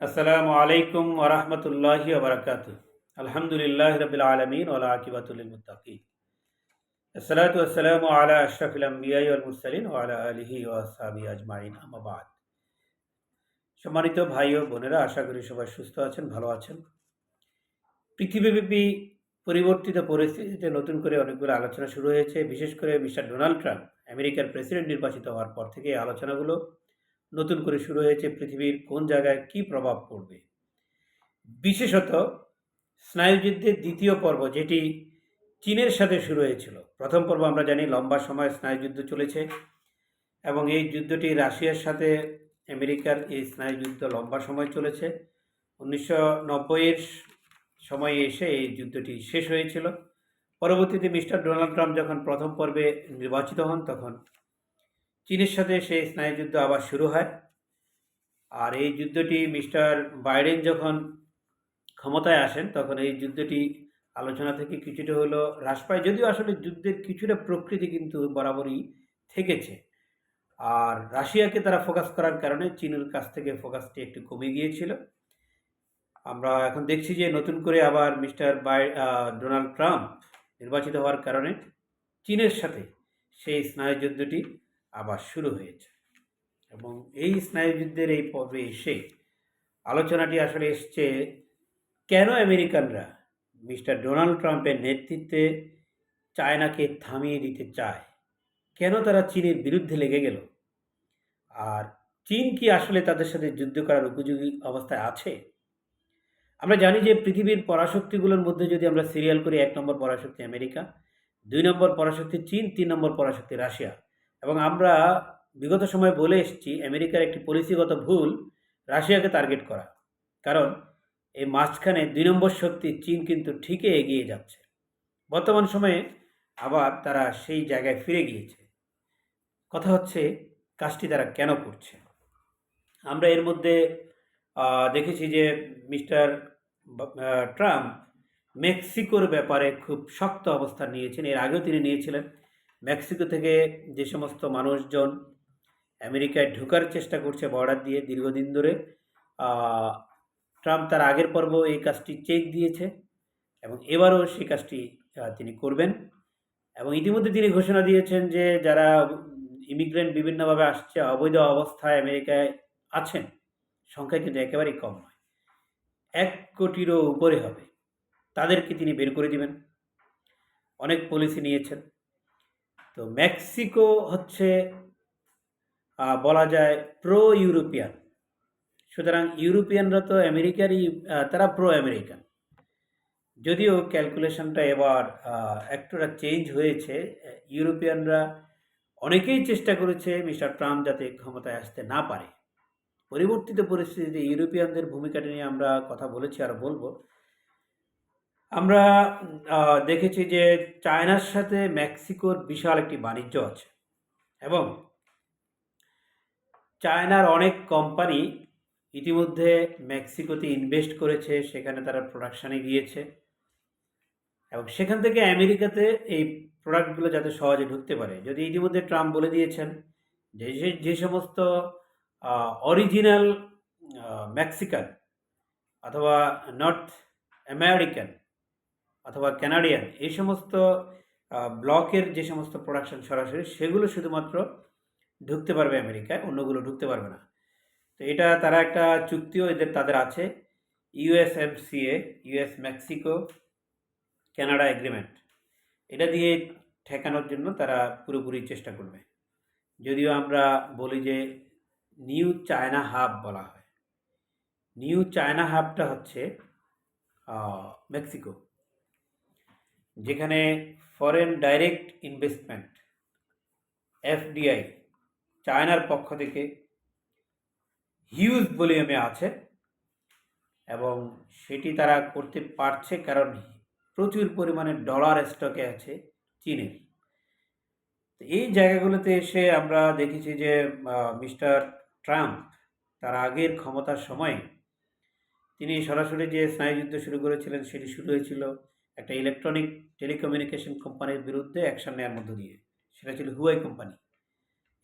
আসসালামু আলাইকুম ওরহমতুল্লাহি ওবরাকাত আলহামদুলিল্লাহ রবিল আলমিন ওলা আকিবাতুল মুতাকিন আসসালাতু আসসালামু আলা আশরাফিল আম্বিয়াই ওয়াল মুরসালিন ওয়া আলা আলিহি ওয়া আসহাবি আজমাইন। আম্মা বাদ। সম্মানিত ভাই ও বোনেরা, আশা করি সবাই সুস্থ আছেন, ভালো আছেন। পৃথিবীব্যাপী পরিবর্তিত পরিস্থিতিতে নতুন করে অনেকগুলো আলোচনা শুরু হয়েছে। বিশেষ করে মিস্টার ডোনাল্ড ট্রাম্প, আমেরিকার প্রেসিডেন্ট নির্বাচিত হওয়ার পর থেকে এই আলোচনাগুলো নতুন করে শুরু হয়েছে পৃথিবীর কোন জায়গায় কি প্রভাব পড়বে? বিশেষত স্নায়ুযুদ্ধের দ্বিতীয় পর্ব যেটি চীনের সাথে শুরু হয়েছিল। প্রথম পর্ব আমরা জানি লম্বা সময় স্নায়ুযুদ্ধ চলেছে এবং এই যুদ্ধটি রাশিয়ার সাথে আমেরিকার এই স্নায়ুযুদ্ধ লম্বা সময় চলেছে। উনিশশো নব্বইয়ের সময়ে এসে এই যুদ্ধটি শেষ হয়েছিল। পরবর্তীতে মিস্টার ডোনাল্ড ট্রাম্প যখন প্রথম পর্বে নির্বাচিত হন, তখন চীনের সাথে সেই স্নায়ুযুদ্ধ আবার শুরু হয়। আর এই যুদ্ধটি মিস্টার বাইডেন যখন ক্ষমতায় আসেন, তখন এই যুদ্ধটি আলোচনা থেকে কিছুটা হলো হ্রাস পায়। যদিও আসলে যুদ্ধের কিছুটা প্রকৃতি কিন্তু বরাবরই থেকেছে। আর রাশিয়াকে তারা ফোকাস করার কারণে চীনের কাছ থেকে ফোকাসটি একটু কমে গিয়েছিল। আমরা এখন দেখছি যে নতুন করে আবার মিস্টার বাই ডোনাল্ড ট্রাম্প নির্বাচিত হওয়ার কারণে চীনের সাথে সেই স্নায়ুযুদ্ধটি আবার শুরু হয়েছে। এবং এই স্নায়ুযুদ্ধের এই পর্বে এসে আলোচনাটি আসলে এসছে, কেন আমেরিকানরা মিস্টার ডোনাল্ড ট্রাম্পের নেতৃত্বে চায়নাকে থামিয়ে দিতে চায়? কেন তারা চীনের বিরুদ্ধে লেগে গেল? আর চীন কি আসলে তাদের সাথে যুদ্ধ করার উপযোগী অবস্থায় আছে? আমরা জানি যে পৃথিবীর পরাশক্তিগুলোর মধ্যে যদি আমরা সিরিয়াল করি, এক নম্বর পরাশক্তি আমেরিকা, দুই নম্বর পরাশক্তি চীন, তিন নম্বর পরাশক্তি রাশিয়া। এবং আমরা বিগত সময় বলে এসেছি, আমেরিকার একটি পলিসিগত ভুল রাশিয়াকে টার্গেট করা। কারণ এই মাঝখানে দুই নম্বর শক্তি চীন কিন্তু ঠিকই এগিয়ে যাচ্ছে। বর্তমান সময়ে আবার তারা সেই জায়গায় ফিরে গিয়েছে। কথা হচ্ছে, কাজটি তারা কেন করছে? আমরা এর মধ্যে দেখেছি যে মিস্টার ট্রাম্প মেক্সিকোর ব্যাপারে খুব শক্ত অবস্থান নিয়েছেন। এর আগেও তিনি নিয়েছিলেন। মেক্সিকো থেকে যে সমস্ত মানুষজন আমেরিকায় ঢোকার চেষ্টা করছে বর্ডার দিয়ে দীর্ঘদিন ধরে ট্রাম্প তার আগের পর্ব এই কাজটি চেক দিয়েছে এবং এবারও সেই কাজটি তিনি করবেন এবং ইতিমধ্যে তিনি ঘোষণা দিয়েছেন যে যারা ইমিগ্রেন্ট বিভিন্নভাবে আসছে, অবৈধ অবস্থায় আমেরিকায় আছেন, সংখ্যা কিন্তু একেবারেই কম নয়। এক কোটিরও উপরে হবে, তাদেরকে তিনি বের করে দিবেন। অনেক পলিসি নিয়েছেন। তো মেক্সিকো হচ্ছে বলা যায় প্রো ইউরোপিয়ান সুতরাং ইউরোপিয়ানরা তো আমেরিকারই তারা প্রো আমেরিকান যদিও ক্যালকুলেশনটা এবার একটুটা চেঞ্জ হয়েছে ইউরোপিয়ানরা অনেকেই চেষ্টা করেছে মিস্টার ট্রাম্প যাতে ক্ষমতায় আসতে না পারে। পরিবর্তিত পরিস্থিতিতে ইউরোপিয়ানদের ভূমিকাটা নিয়ে আমরা কথা বলেছি, আর বলব। আমরা দেখেছি যে চায়নার সাথে মেক্সিকোর বিশাল একটি বাণিজ্য আছে এবং চায়নার অনেক কোম্পানি ইতিমধ্যে মেক্সিকোতে ইনভেস্ট করেছে, সেখানে তারা প্রোডাকশানে গিয়েছে এবং সেখান থেকে আমেরিকাতে এই প্রোডাক্টগুলো যাতে সহজে ঢুকতে পারে। যদি ইতিমধ্যে ট্রাম্প বলে দিয়েছেন যে যে সমস্ত অরিজিনাল মেক্সিকান অথবা নর্থ আমেরিকান অথবা ক্যানাডিয়ান, এই সমস্ত ব্লকের যে সমস্ত প্রোডাকশন সরাসরি সেগুলো শুধুমাত্র ঢুকতে পারবে আমেরিকায়, অন্যগুলো ঢুকতে পারবে না। তো এটা তারা একটা চুক্তিও এদের তাদের আছে USFCA US Mexico Canada agreement এটা দিয়ে ঠেকানোর জন্য তারা পুরোপুরি চেষ্টা করবে। যদিও আমরা বলি যে নিউ চায়না হাব বলা হয়। নিউ চায়না হাবটা হচ্ছে মেক্সিকো যেখানে ফরেন ডাইরেক্ট ইনভেস্টমেন্ট এফডিআই চায়নার পক্ষ থেকে হিউজ ভলিউমে আছে এবং সেটি তারা করতে পারছে কারণ প্রচুর পরিমাণে ডলার স্টকে আছে চীনের। এই জায়গাগুলোতে এসে আমরা দেখেছি যে মিস্টার ট্রাম্প তার আগের ক্ষমতার সময় তিনি সরাসরি যে স্নায়ুযুদ্ধ শুরু করেছিলেন সেটি শুরু হয়েছিল। একটা ইলেকট্রনিক টেলিকমিউনিকেশন কোম্পানির বিরুদ্ধে অ্যাকশন নেওয়ার মধ্য দিয়ে। সেটা ছিল হুয়াই কোম্পানি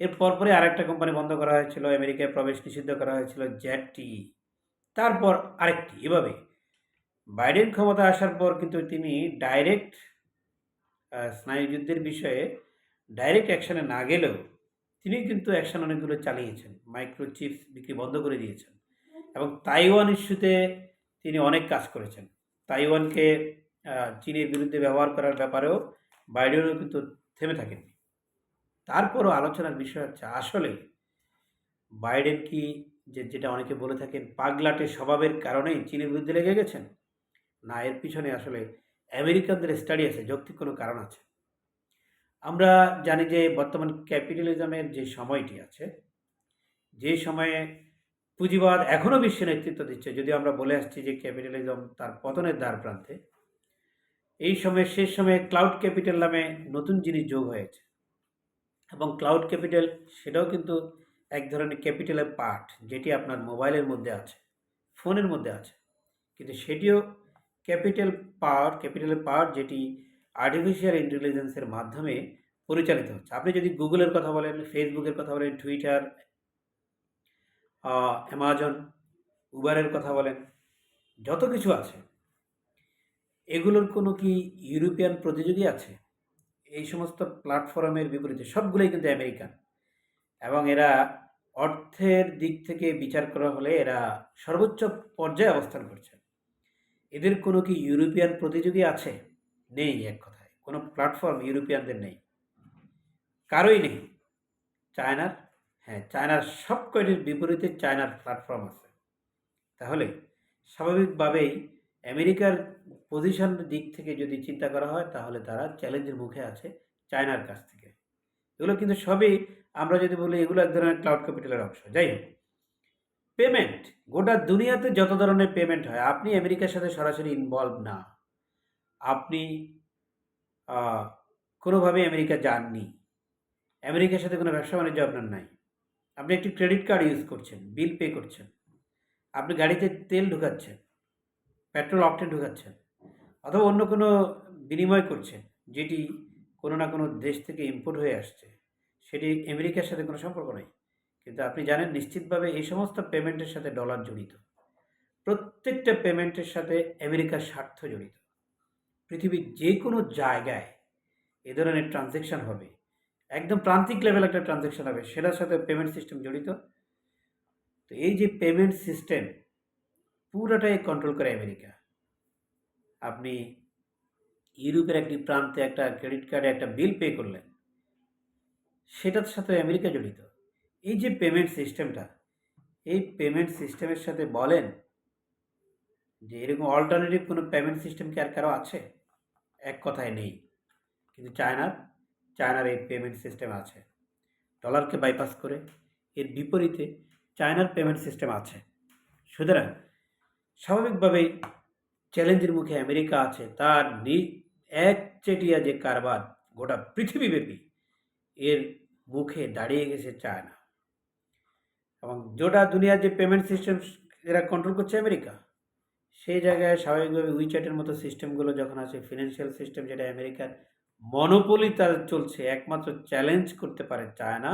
এর পরপরে আরেকটা কোম্পানি বন্ধ করা হয়েছিল, আমেরিকায় প্রবেশ নিষিদ্ধ করা হয়েছিল জ্যাট টি তারপর আরেকটি, এভাবে। বাইডেন ক্ষমতা আসার পর কিন্তু তিনি ডাইরেক্ট স্নায়ুযুদ্ধের বিষয়ে ডাইরেক্ট অ্যাকশানে না গেলেও তিনি কিন্তু অ্যাকশন অনেকগুলো চালিয়েছেন মাইক্রোচিপস বিক্রি বন্ধ করে দিয়েছেন। এবং তাইওয়ান ইস্যুতে তিনি অনেক কাজ করেছেন। তাইওয়ানকে চীনের বিরুদ্ধে ব্যবহার করার ব্যাপারেও বাইডেনও কিন্তু থেমে থাকেননি। তারপরও আলোচনার বিষয় হচ্ছে, আসলে বাইডেন কি যে, যেটা অনেকে বলে থাকেন, পাগলাটে স্বভাবের কারণেই চীনের বিরুদ্ধে লেগে গেছেন? না, এর পিছনে আসলে আমেরিকানদের স্টাডি আছে, যৌক্তিক কোনো কারণ আছে। আমরা জানি যে, বর্তমান ক্যাপিটালিজমের যে সময়টি আছে, যে সময়ে পুঁজিবাদ এখনও বিশ্বে নেতৃত্ব দিচ্ছে যদি আমরা বলে আসছি যে ক্যাপিটালিজম তার পতনের দ্বার প্রান্তে এই সময় শেষ সময়ে ক্লাউড ক্যাপিটাল নামে নতুন জিনিস যোগ হয়েছে। এবং ক্লাউড ক্যাপিটাল সেটাও কিন্তু এক ধরনের ক্যাপিটালের পার্ট যেটি আপনার মোবাইলের মধ্যে আছে ফোনের মধ্যে আছে। কিন্তু সেটিও ক্যাপিটাল পাওয়ার ক্যাপিটালের পাওয়ার যেটি আর্টিফিশিয়াল ইন্টেলিজেন্সের মাধ্যমে পরিচালিত হচ্ছে। আপনি যদি গুগলের কথা বলেন ফেসবুকের কথা বলেন টুইটার অ্যামাজন উবারের কথা বলেন, যত কিছু আছে এগুলোর কোনো কি ইউরোপিয়ান প্রতিযোগী আছে? এই সমস্ত প্ল্যাটফর্মের বিপরীতে সবগুলোই কিন্তু আমেরিকান। এবং এরা অর্থের দিক থেকে বিচার করা হলে এরা সর্বোচ্চ পর্যায়ে অবস্থান করছে। এদের কোনো কি ইউরোপিয়ান প্রতিযোগী আছে? নেই এক কথায়। কোনো প্ল্যাটফর্ম ইউরোপিয়ানদের নেই। কারোই নেই। চায়নার? হ্যাঁ চায়নার সব কয়টির বিপরীতে চায়নার প্ল্যাটফর্ম আছে। তাহলে স্বাভাবিকভাবেই আমেরিকার পজিশনের দিক থেকে যদি চিন্তা করা হয়, তাহলে তারা চ্যালেঞ্জের মুখে আছে চায়নার কাছ থেকে। এগুলো কিন্তু সবই আমরা যদি বলি, এগুলো এক ধরনের ক্লাউড ক্যাপিটালের অংশ। যাই হোক পেমেন্ট গোটা দুনিয়াতে যত ধরনের পেমেন্ট হয়, আপনি আমেরিকার সাথে সরাসরি ইনভলভ না। আপনি কোনোভাবে আমেরিকা যাননি। আমেরিকার সাথে কোনো ব্যবসা বাণিজ্য আপনার নাই। আপনি একটি ক্রেডিট কার্ড ইউজ করছেন বিল পে করছেন। আপনি গাড়িতে তেল ঢুকাচ্ছেন। পেট্রোল অকটেন ঢুকাচ্ছেন অথবা অন্য কোনো বিনিময় করছেন যেটি কোনো না কোনো দেশ থেকে ইম্পোর্ট হয়ে আসছে, সেটি আমেরিকার সাথে কোনো সম্পর্ক নেই। কিন্তু আপনি জানেন নিশ্চিতভাবে এই সমস্ত পেমেন্টের সাথে ডলার জড়িত। প্রত্যেকটা পেমেন্টের সাথে আমেরিকার স্বার্থ জড়িত। পৃথিবীর যে কোনো জায়গায় এ ধরনের ট্রানজ্যাকশন হবে, একদম প্রান্তিক লেভেল একটা ট্রানজ্যাকশন হবে, সেটার সাথে পেমেন্ট সিস্টেম জড়িত। তো এই যে পেমেন্ট সিস্টেম পুরোটাই কন্ট্রোল করে আমেরিকা। আপনি ইউরোপের একটি প্রান্তে একটা ক্রেডিট কার্ডে একটা বিল পে করলেন, সেটার সাথে আমেরিকা জড়িত। এই যে পেমেন্ট সিস্টেমটা এই পেমেন্ট সিস্টেমের সাথে বলেন যে এরকম অল্টারনেটিভ কোনো পেমেন্ট সিস্টেম কি আর কারও আছে? এক কথায় নেই। কিন্তু চায়নার চায়নার এই পেমেন্ট সিস্টেম আছে। ডলারকে বাইপাস করে, এর বিপরীতে চায়নার পেমেন্ট সিস্টেম আছে। সুতরাং স্বাভাবিকভাবেই চ্যালেঞ্জের মুখে আমেরিকা আছে। তার নি একচেটিয়া যে কারবার গোটা পৃথিবীব্যাপী এর মুখে দাঁড়িয়ে গেছে চায়না। এবং গোটা দুনিয়ার যে পেমেন্ট সিস্টেম এরা কন্ট্রোল করছে আমেরিকা, সেই জায়গায় স্বাভাবিকভাবে উইচ্যাটের মতো সিস্টেমগুলো যখন আছে ফিনান্সিয়াল সিস্টেম যেটা আমেরিকার মনোপলি তার চলছে, একমাত্র চ্যালেঞ্জ করতে পারে চায়না।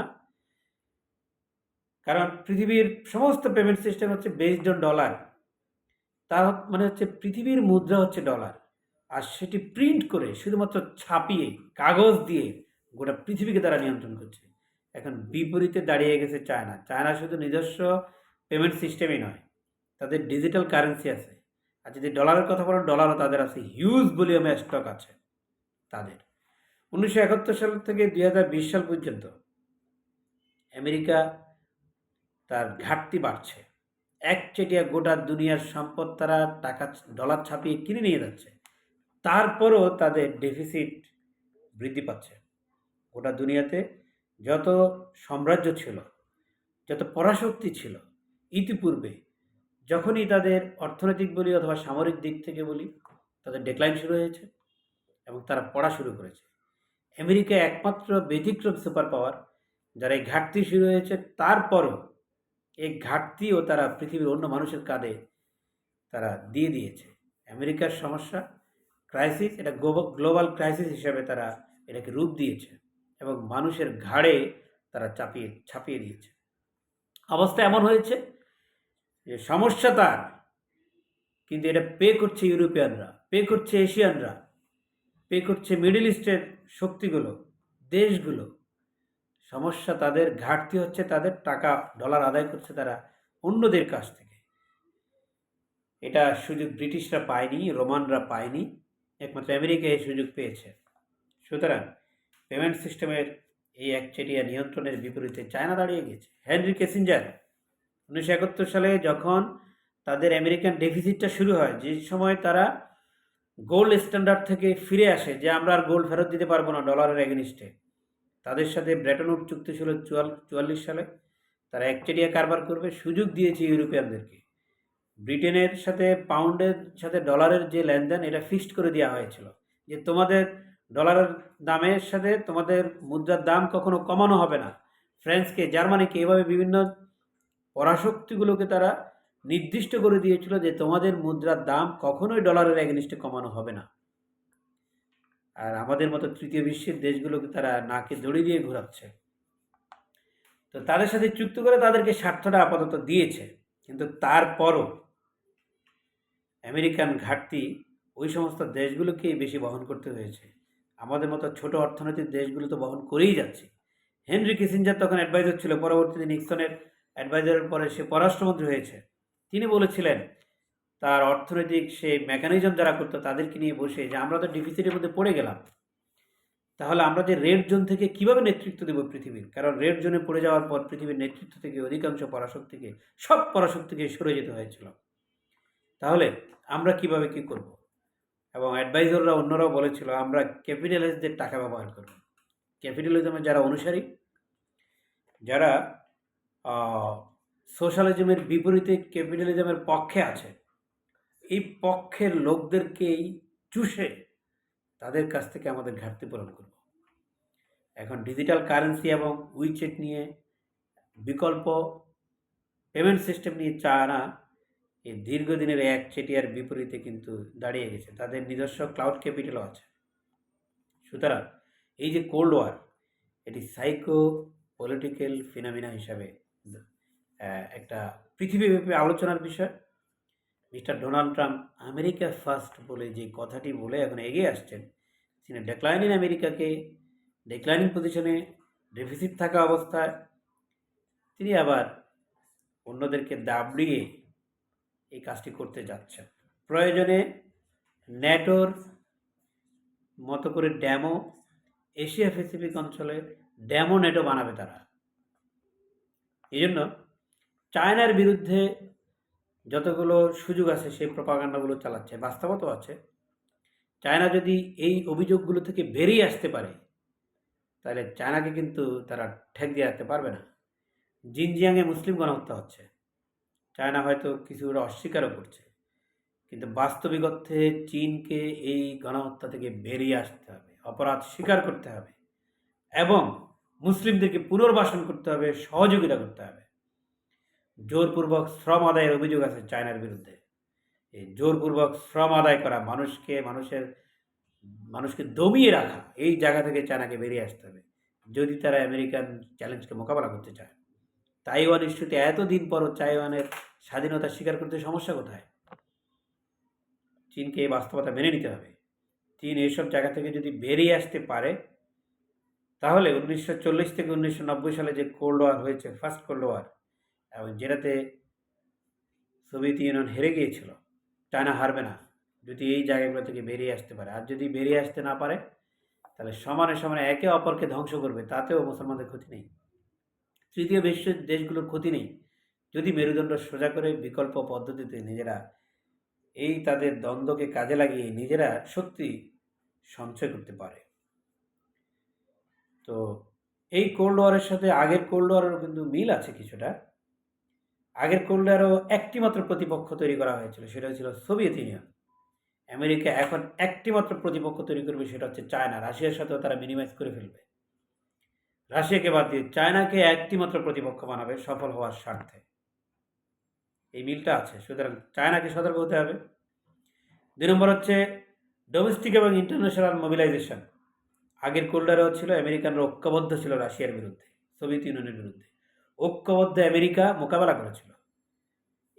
কারণ পৃথিবীর সমস্ত পেমেন্ট সিস্টেম হচ্ছে বেসড অন ডলার তার মানে হচ্ছে পৃথিবীর মুদ্রা হচ্ছে ডলার আর সেটি প্রিন্ট করে শুধুমাত্র ছাপিয়ে, কাগজ দিয়ে গোটা পৃথিবীকে তারা নিয়ন্ত্রণ করছে। এখন বিপরীতে দাঁড়িয়ে গেছে চায়না। চায়না শুধু নিজস্ব পেমেন্ট সিস্টেমই নয়, তাদের ডিজিটাল কারেন্সি আছে। আর যদি ডলারের কথা বলেন ডলারও তাদের আছে হিউজ ভলিউমে স্টক আছে, তাদের। উনিশশো একাত্তর সাল থেকে দুই হাজার বিশ সাল পর্যন্ত আমেরিকা তার ঘাটতি বাড়ছে। একচেটিয়া গোটা দুনিয়ার সম্পদ তারা টাকা ডলার ছাপিয়ে কিনে নিয়ে যাচ্ছে। তারপরও তাদের ডেফিসিট বৃদ্ধি পাচ্ছে। গোটা দুনিয়াতে যত সাম্রাজ্য ছিল, যত পরাশক্তি ছিল, ইতিপূর্বে যখনই তাদের অর্থনৈতিক বলি অথবা সামরিক দিক থেকে বলি, তাদের ডেক্লাইন শুরু হয়েছে এবং তারা পড়া শুরু করেছে। আমেরিকা একমাত্র ব্যতিক্রম সুপার পাওয়ার যারা এই ঘাটতি শুরু হয়েছে। তারপরও এই ঘাটতিও তারা পৃথিবীর অন্য মানুষের কাঁধে তারা দিয়ে দিয়েছে। আমেরিকার সমস্যা ক্রাইসিস এটা গ্লোবাল ক্রাইসিস হিসাবে তারা এটাকে রূপ দিয়েছে এবং মানুষের ঘাড়ে তারা চাপিয়ে, ছাপিয়ে দিয়েছে। অবস্থা এমন হয়েছে যে সমস্যা তার, কিন্তু এটা পে করছে ইউরোপিয়ানরা, পে করছে এশিয়ানরা, পে করছে মিডল ইস্টের শক্তিগুলো, দেশগুলো সমস্যা তাদের ঘাটতি হচ্ছে, তাদের টাকা ডলার আদায় করছে তারা অন্যদের কাছ থেকে। এটা সুযোগ ব্রিটিশরা পায়নি, রোমানরা পায়নি, একমাত্র আমেরিকা এই সুযোগ পেয়েছে। সুতরাং পেমেন্ট সিস্টেমের এই একচেটিয়া নিয়ন্ত্রণের বিপরীতে চায়না দাঁড়িয়ে গেছে। হেনরি কেসিঞ্জার উনিশশো একাত্তর সালে যখন তাদের আমেরিকান ডেফিসিটটা শুরু হয়, যে সময় তারা গোল্ড স্ট্যান্ডার্ড থেকে ফিরে আসে, যে আমরা আর গোল্ড ফেরত দিতে পারব না ডলারের এগেনিস্টে তাদের সাথে ব্রেটনউড চুক্তি ছিল চুয়াল, চুয়াল্লিশ সালে। তারা একচেটিয়া কারবার করবে, সুযোগ দিয়েছে ইউরোপিয়ানদেরকে। ব্রিটেনের সাথে পাউন্ডের সাথে ডলারের যে লেনদেন, এটা ফিক্সড করে দেওয়া হয়েছিল। যে তোমাদের ডলারের দামের সাথে তোমাদের মুদ্রার দাম কখনো কমানো হবে না। ফ্রান্সকে, জার্মানিকে এভাবে বিভিন্ন পরাশক্তিগুলোকে তারা নির্দিষ্ট করে দিয়েছিল যে তোমাদের মুদ্রার দাম কখনোই ডলারের এগেনিস্টে কমানো হবে না। আর আমাদের মতো তৃতীয় বিশ্বের দেশগুলোকে তারা নাকে দড়ি দিয়ে ঘোরাচ্ছে। তো তাদের সাথে চুক্তি করে তাদেরকে স্বার্থটা আপাতত দিয়েছে। কিন্তু তারপরও আমেরিকান ঘাটতি ওই সমস্ত দেশগুলোকেই বেশি বহন করতে হয়েছে। আমাদের মতো ছোট অর্থনৈতিক দেশগুলো তো বহন করেই যাচ্ছে। হেনরি কিসিঞ্জার তখন অ্যাডভাইজার ছিল। পরবর্তীতে নিক্সনের অ্যাডভাইজারের পরে সে পররাষ্ট্রমন্ত্রী হয়েছে। তিনি বলেছিলেন তার অর্থনৈতিক সে মেকানিজম যারা করতো তাদেরকে নিয়ে বসে যে আমরা তো ডিফিসিটের মধ্যে পড়ে গেলাম। তাহলে আমরা যে রেড জোন থেকে কীভাবে নেতৃত্ব দেব পৃথিবীর? কারণ রেড জোনে পড়ে যাওয়ার পর পৃথিবীর নেতৃত্ব থেকে অধিকাংশ পরাশক্তিকে, সব পরাশক্তিকে সরে যেতে হয়েছিল। তাহলে আমরা কীভাবে কি করব? এবং অ্যাডভাইজাররা অন্যরাও বলেছিল, আমরা ক্যাপিটালিস্টদের টাকা ব্যবহার করব। ক্যাপিটালিজমের যারা অনুসারী, যারা সোশ্যালিজমের বিপরীতে ক্যাপিটালিজমের পক্ষে আছে এই পক্ষের লোকদেরকেই চুষে তাদের কাছ থেকে আমাদের ঘাটতি পূরণ করব। এখন ডিজিটাল কারেন্সি এবং উইচেট নিয়ে বিকল্প পেমেন্ট সিস্টেম নিয়ে চায়না এই দীর্ঘদিনের এক চেটিয়ার বিপরীতে কিন্তু দাঁড়িয়ে গেছে। তাদের নিজস্ব ক্লাউড ক্যাপিটালও আছে। সুতরাং এই যে কোল্ড ওয়ার এটি সাইকো পলিটিক্যাল ফিনামিনা হিসাবে একটা পৃথিবীব্যাপী আলোচনার বিষয়। Mister Donald Trump America first বলে যে কথাটি বলে এখন এগিয়ে আসছেন, তিনি ডেক্লাইনিং আমেরিকাকে ডেক্লাইনিং পজিশনে ডেফিসিট থাকা অবস্থায়। তিনি আবার অন্যদেরকে দাবড়িয়ে এই কাজটি করতে যাচ্ছেন। প্রয়োজনে ন্যাটোর মতো করে ড্যামো, এশিয়া প্যাসিফিক অঞ্চলে ড্যামো নেটো বানাবে তারা। এই জন্য চায়নার বিরুদ্ধে যতগুলো সুযোগ আছে সেই প্রপাগান্ডাগুলো চালাচ্ছে বাস্তবতা আছে। চায়না যদি এই অভিযোগগুলো থেকে বেরিয়ে আসতে পারে, তাহলে চায়নাকে কিন্তু তারা ঠেক দিয়ে আসতে পারবে না। জিনজিয়াংয়ে মুসলিম গণহত্যা হচ্ছে। চায়না হয়তো কিছুটা অস্বীকারও করছে, কিন্তু বাস্তবিক অর্থে চীনকে এই গণহত্যা থেকে বেরিয়ে আসতে হবে, অপরাধ স্বীকার করতে হবে এবং মুসলিমদেরকে পুনর্বাসন করতে হবে, সহযোগিতা করতে হবে। জোরপূর্বক শ্রম আদায়ের অভিযোগ আছে চায়নার বিরুদ্ধে। এই জোরপূর্বক শ্রম আদায় করা মানুষকে, মানুষের, মানুষকে দমিয়ে রাখা, এই জায়গা থেকে চায়নাকে বেরিয়ে আসতে হবে। যদি তারা আমেরিকান চ্যালেঞ্জকে মোকাবেলা করতে চায়, তাইওয়ান ইস্যুতে এতদিন পরও তাইওয়ানের স্বাধীনতা স্বীকার করতে সমস্যা কোথায়? চীনকে এই বাস্তবতা মেনে নিতে হবে। চীন এইসব জায়গা থেকে যদি বেরিয়ে আসতে পারে, তাহলে উনিশশো চল্লিশ থেকে উনিশশো নব্বই সালে যে কোল্ড ওয়ার হয়েছে, ফার্স্ট কোল্ড ওয়ার এবং যেটাতে সোভিয়েত ইউনিয়ন হেরে গিয়েছিল চায়না হারবে না। যদি এই জায়গাগুলো থেকে বেরিয়ে আসতে পারে। আর যদি বেরিয়ে আসতে না পারে, তাহলে সমানে সমানে একে অপরকে ধ্বংস করবে। তাতেও মুসলমানদের ক্ষতি নেই। তৃতীয় বিশ্বের দেশগুলোর ক্ষতি নেই। যদি মেরুদণ্ড সোজা করে বিকল্প পদ্ধতিতে নিজেরা এই তাদের দ্বন্দ্বকে কাজে লাগিয়ে নিজেরা শক্তি সঞ্চয় করতে পারে। তো এই কোল্ড ওয়ারের সাথে আগের কোল্ড ওয়ারেরও কিন্তু মিল আছে কিছুটা। আগের কোল্ড ওয়ারও একটি মাত্র প্রতিপক্ষ তৈরি করা হয়েছিল, সেটা ছিল সোভিয়েত ইউনিয়ন। আমেরিকা এখন একটি মাত্র প্রতিপক্ষ তৈরি করবে, সেটা হচ্ছে চায়না। রাশিয়ার সাথেও তারা মিনিমাইজ করে ফেলবে। রাশিয়াকে বাদ দিয়ে চায়নাকে একটি মাত্র প্রতিপক্ষ বানাবে সফল হওয়ার স্বার্থে। এই মিলটা আছে, সুতরাং চায়নাকে সতর্ক হতে হবে। দুই নম্বর হচ্ছে ডোমেস্টিক এবং ইন্টারন্যাশনাল মোবিলাইজেশন আগের কোল্ডারেও ছিল, আমেরিকানরা ঐক্যবদ্ধ ছিল রাশিয়ার বিরুদ্ধে, সোভিয়েত ইউনিয়নের বিরুদ্ধে। ঐক্যবদ্ধ আমেরিকা মোকাবেলা করেছিল।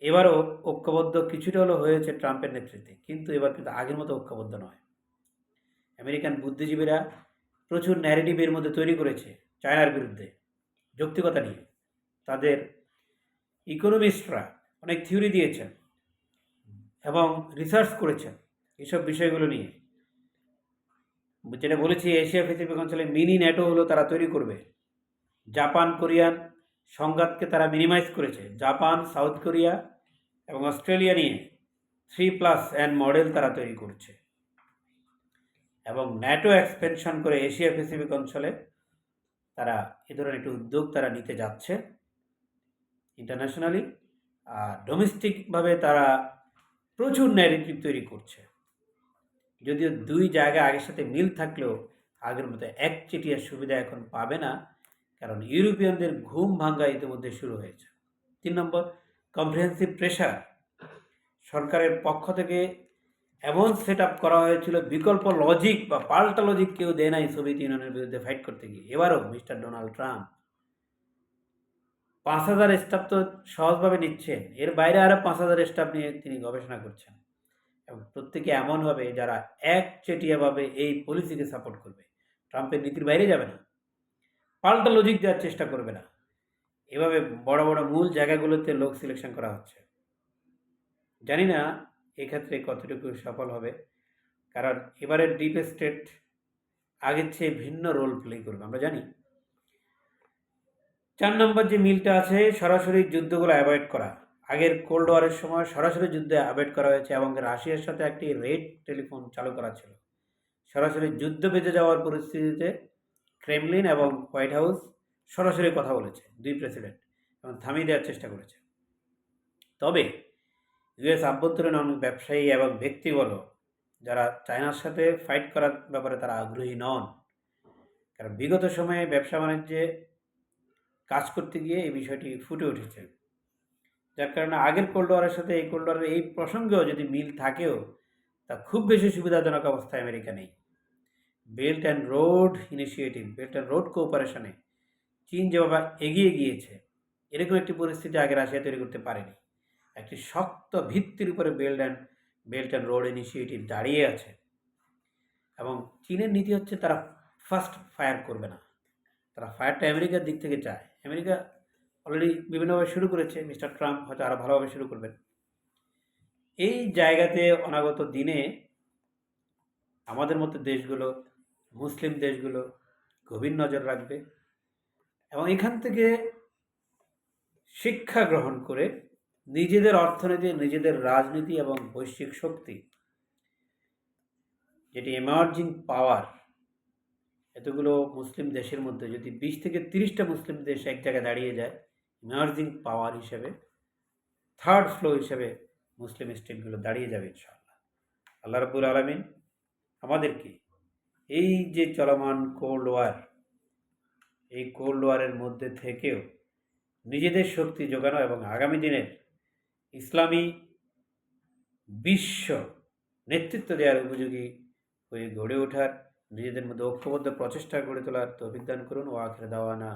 এবারও ঐক্যবদ্ধ কিছুটা হলেও হয়েছে ট্রাম্পের নেতৃত্বে, কিন্তু এবার কিন্তু আগের মতো ঐক্যবদ্ধ নয়। আমেরিকান বুদ্ধিজীবীরা প্রচুর ন্যারেটিভ এর মধ্যে তৈরি করেছে চায়নার বিরুদ্ধে যৌক্তিকতা নিয়ে। তাদের ইকোনমিস্টরা অনেক থিওরি দিয়েছেন এবং রিসার্চ করেছেন এসব বিষয়গুলো নিয়ে। যেটা বলেছি এশিয়া প্যাসিফিক অঞ্চলে মিনি ন্যাটো হলো তারা তৈরি করবে। জাপান, কোরিয়ান সংঘাতকে তারা মিনিমাইজ করেছে। জাপান, সাউথ কোরিয়া এবং অস্ট্রেলিয়া নিয়ে থ্রি প্লাস অ্যান্ড মডেল তারা তৈরি করছে। এবং ন্যাটো এক্সপেনশন করে এশিয়া প্যাসিফিক অঞ্চলে তারা এ ধরনের একটি উদ্যোগ তারা নিতে যাচ্ছে ইন্টারন্যাশনালি। আর ডোমেস্টিকভাবে তারা প্রচুর ন্যারেটিভ তৈরি করছে। যদিও দুই জায়গা আগের সাথে মিল থাকলেও আগের মতো একচেটিয়ার সুবিধা এখন পাবে না। কারণ ইউরোপিয়ানদের ঘুম ভাঙ্গা ইতিমধ্যে শুরু হয়েছে। তিন নম্বর কম্প্রিহেন্সিভ প্রেশার সরকারের পক্ষ থেকে এমন সেট আপ করা হয়েছিল, বিকল্প লজিক বা পাল্টা লজিক কেউ দেয় নাই সোভিয়েত ইউনিয়নের বিরুদ্ধে ফাইট করতে গিয়ে। এবারও মিস্টার ডোনাল্ড ট্রাম্প পাঁচ হাজার স্টাফ তো সহজভাবে নিচ্ছেন এর বাইরে আরও পাঁচ হাজার স্টাফ নিয়ে তিনি গবেষণা করছেন। এবং প্রত্যেকে এমনভাবে যারা একচেটিয়াভাবে এই পলিসিকে সাপোর্ট করবে ট্রাম্পের নীতির বাইরে যাবে না। পাল্টা লজিক দেওয়ার চেষ্টা করবে না। এভাবে বড় বড় মূল জায়গাগুলোতে লোক সিলেকশন করা হচ্ছে। জানি না এক্ষেত্রে কতটুকু সফল হবে, কারণ এবারের ডিপ স্টেট আগের চেয়ে ভিন্ন রোল প্লে করবে, আমরা জানি। চার নম্বর যে মিলটা আছে, সরাসরি যুদ্ধগুলো অ্যাভয়েড করা। আগের কোল্ড ওয়ারের সময় সরাসরি যুদ্ধে অ্যাভয়েড করা হয়েছে এবং রাশিয়ার সাথে একটি রেড টেলিফোন চালু করা ছিল। সরাসরি যুদ্ধ বেঁধে যাওয়ার পরিস্থিতিতে ক্রেমলিন এবং হোয়াইট হাউস সরাসরি কথা বলেছে, দুই প্রেসিডেন্ট, এবং থামিয়ে দেওয়ার চেষ্টা করেছে। তবে, ইউএস আভ্যন্তরীণ অনেক ব্যবসায়ী এবং ব্যক্তিবর্গ যারা চায়নার সাথে ফাইট করার ব্যাপারে তারা আগ্রহী নন, কারণ বিগত সময়ে ব্যবসা বাণিজ্যে কাজ করতে গিয়ে এই বিষয়টি ফুটে উঠেছে। যার কারণে আগের কোল্ড ওয়ারের সাথে এই কোল্ড ওয়ারের এই প্রসঙ্গেও যদি মিল থাকেও, তা খুব বেশি সুবিধাজনক অবস্থায় আমেরিকা নেই। Belt and road initiative, belt and road কোঅপারেশনে চীন যেভাবে এগিয়ে গিয়েছে, এরকম একটি পরিস্থিতি আগে রাশিয়া তৈরি করতে পারেনি। একটি শক্ত ভিত্তির উপরে belt and belt and road initiative দাঁড়িয়ে আছে এবং চীনের নীতি হচ্ছে তারা ফার্স্ট ফায়ার করবে না। তারা ফায়ারটা আমেরিকার দিক থেকে চায়। আমেরিকা অলরেডি বিভিন্নভাবে শুরু করেছে, মিস্টার ট্রাম্প হয়তো আরও ভালোভাবে শুরু করবেন। এই জায়গাতে অনাগত দিনে আমাদের মতো দেশগুলো মুসলিম দেশগুলো গভীর নজর রাখবে এবং এখান থেকে শিক্ষা গ্রহণ করে নিজেদের অর্থনীতি, নিজেদের রাজনীতি এবং বৈশ্বিক শক্তি, যেটি এমার্জিং পাওয়ার এতগুলো মুসলিম দেশের মধ্যে যদি বিশ থেকে তিরিশটা মুসলিম দেশ এক জায়গায় দাঁড়িয়ে যায় ইমার্জিং পাওয়ার হিসেবে থার্ড ফ্লো হিসেবে মুসলিম স্টেটগুলো দাঁড়িয়ে যাবে ইনশাআল্লাহ। আল্লাহ রাবুল আলমিন আমাদেরকে এই যে চলমান কোল্ড ওয়ার এই কোল্ড ওয়ারের মধ্যে থেকেও নিজেদের শক্তি যোগানো এবং আগামী দিনের ইসলামী বিশ্ব নেতৃত্ব দেওয়ার উপযোগী হয়ে গড়ে ওঠার, নিজেদের মধ্যে ঐক্যবদ্ধ প্রচেষ্টা গড়ে তোলার তৌফিক দান করুন। ও আখের দাওয়ানা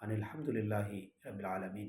আনিল আলহামদুলিল্লাহি রবিল আলমিন।